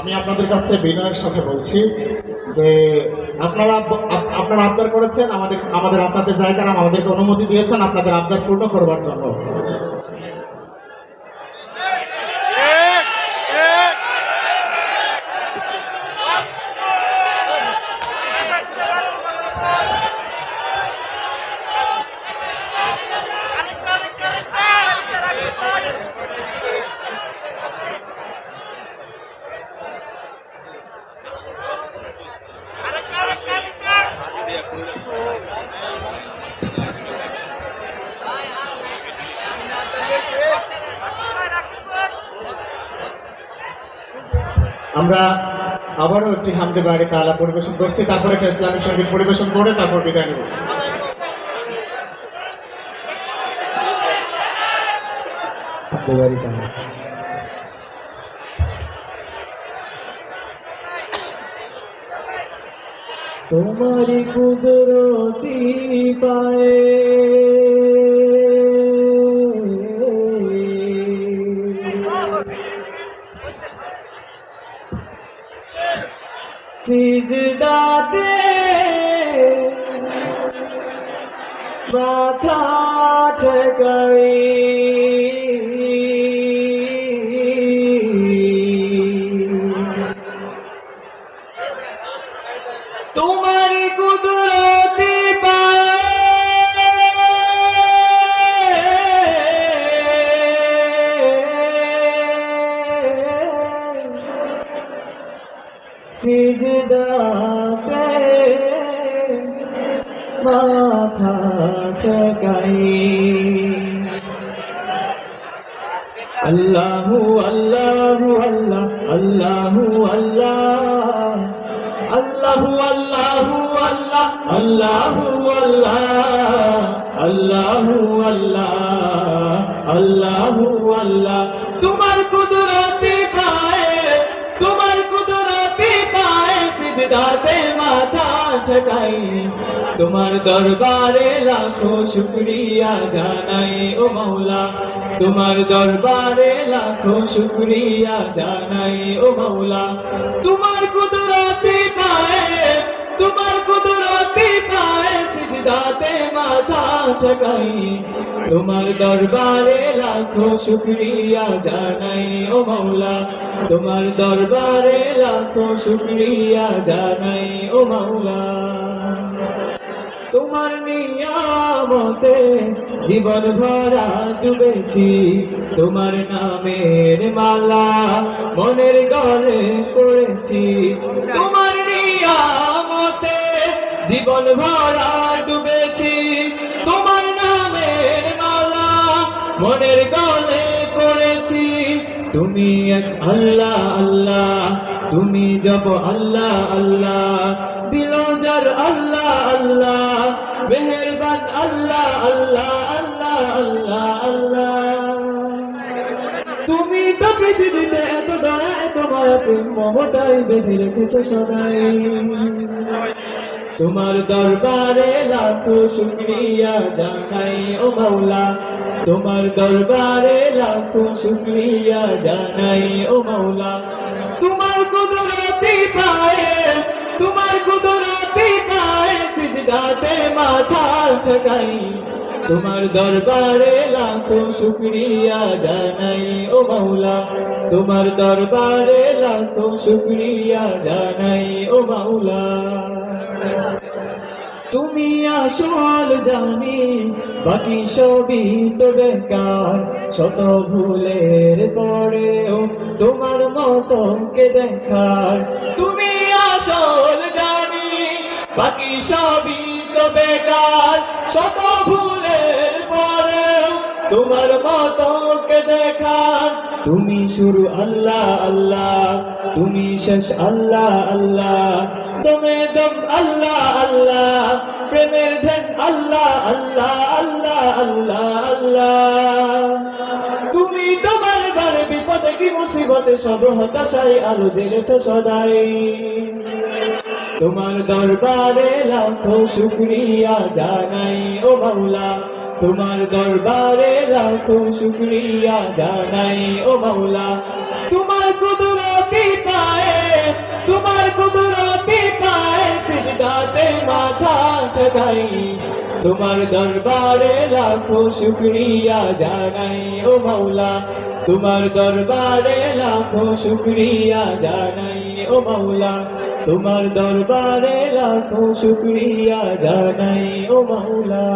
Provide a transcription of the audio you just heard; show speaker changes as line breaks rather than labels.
আমি আপনাদের কাছে বিনয়ের সাথে বলছি যে আপনারা আপনারা আবদার করেছেন, আমাদের আমাদের আসাতে জায়গার আমাদেরকে অনুমতি দিয়েছেন আপনাদের আবদার পূর্ণ করবার জন্য। আমরা আবারও একটি হামদে বাইরে কালা পরিবেশন করছি, তারপরে একটা ইসলামী সংগীত পরিবেশন করে তারপর বিদায় নেব। তোমারি কুদরতি পায়ে সিজদাতে মাথা ঠেকাই। তোমার কুদরতি সিজদাতে মাথা ঠকাই। আল্লাহু আল্লাহু আল্লাহ আল্লাহু আল্লাহ। আল্লাহু আল্লাহু আল্লাহ আল্লাহু আল্লাহ। আল্লাহু আল্লাহ আল্লাহু আল্লাহ। তোমার কুদরতি সিজদাতে মাথা ঠকাই। তোমার দরবারে লাখো শুক্রিয়া জানাই ও মৌলা। তোমার দরবারে লাখো শুক্রিয়া জানাই ও মৌলা। তোমার কুদরতি তোমার দরবারে লাখো শুকরিয়া জানাই ও মৌলা তোমার দরবারে লাখো শুকরিয়া জানাই ও মৌলা তোমার নিয়ামতে জীবন ভরা ডুবেছি। তোমার নামের মালা মনের গলে পড়েছি। তোমার নিয়ামতে জীবন ভরা ডুবেছি। মনের গলে পড়েছি। তুমি এক আল্লাহ আল্লাহ। তুমি জব আল্লাহ আল্লাহ। দিল যার আল্লাহ আল্লাহ। মেহেরবান আল্লাহ আল্লাহ আল্লাহ আল্লাহ আল্লাহ। তুমি তো পৃথিবীতে এত দয়া, এত মায়া, প্রেম মমতাই বেঁধে রেখেছ সদাই। তোমার দরবারে লাখো শুক্রিয়া জানাই, ও মাওলা। তোমার দরবারে লাখো শুক্রিয়া জানাই, ও মাওলা। তোমার কুদরতি পায়ে, তোমার কুদরতি পায়ে সিজদাতে মাথা ঠকাই। তোমার দরবারে লাখো শুক্রিয়া জানাই, ও মাওলা। তোমার দরবারে লাখো শুক্রিয়া জানাই, ও মাওলা। তুমি আসল জানি বাকি সবই তো বেকার, শত ভুলের পরেও তোমার মতো কে দেখার। তুমি আসল জানি, বাকি সবই তো বেকার, শত ভুলের পরেও তোমার মতকে দেখার। তুমি শুরু আল্লাহ আল্লাহ, তুমি শেষ আল্লাহ আল্লাহ, দমে দম আল্লাহ আল্লাহ। আল্লাহ আল্লাহ আল্লাহ আল্লাহ আল্লাহ। তুমি তোমার বিপদে কি মুসিবতে সব হতাশায় আলো জেলেছ সদাই। তোমার দরবারে লাখো শুক্রিয়া জানাই, ও মাওলা। তোমার দরবারে লাখো শুক্রিয়া জানাই, ও মাওলা। তোমার কুদরতি পায়ে সাজাই তোমার দরবারে লাখো শুক্রিয়া জানাই ও মৌলা তোমার দরবারে লাখো শুক্রিয়া জানাই ও মৌলা তোমার দরবারে লাখো শুক্রিয়া জানাই ও মাওলা।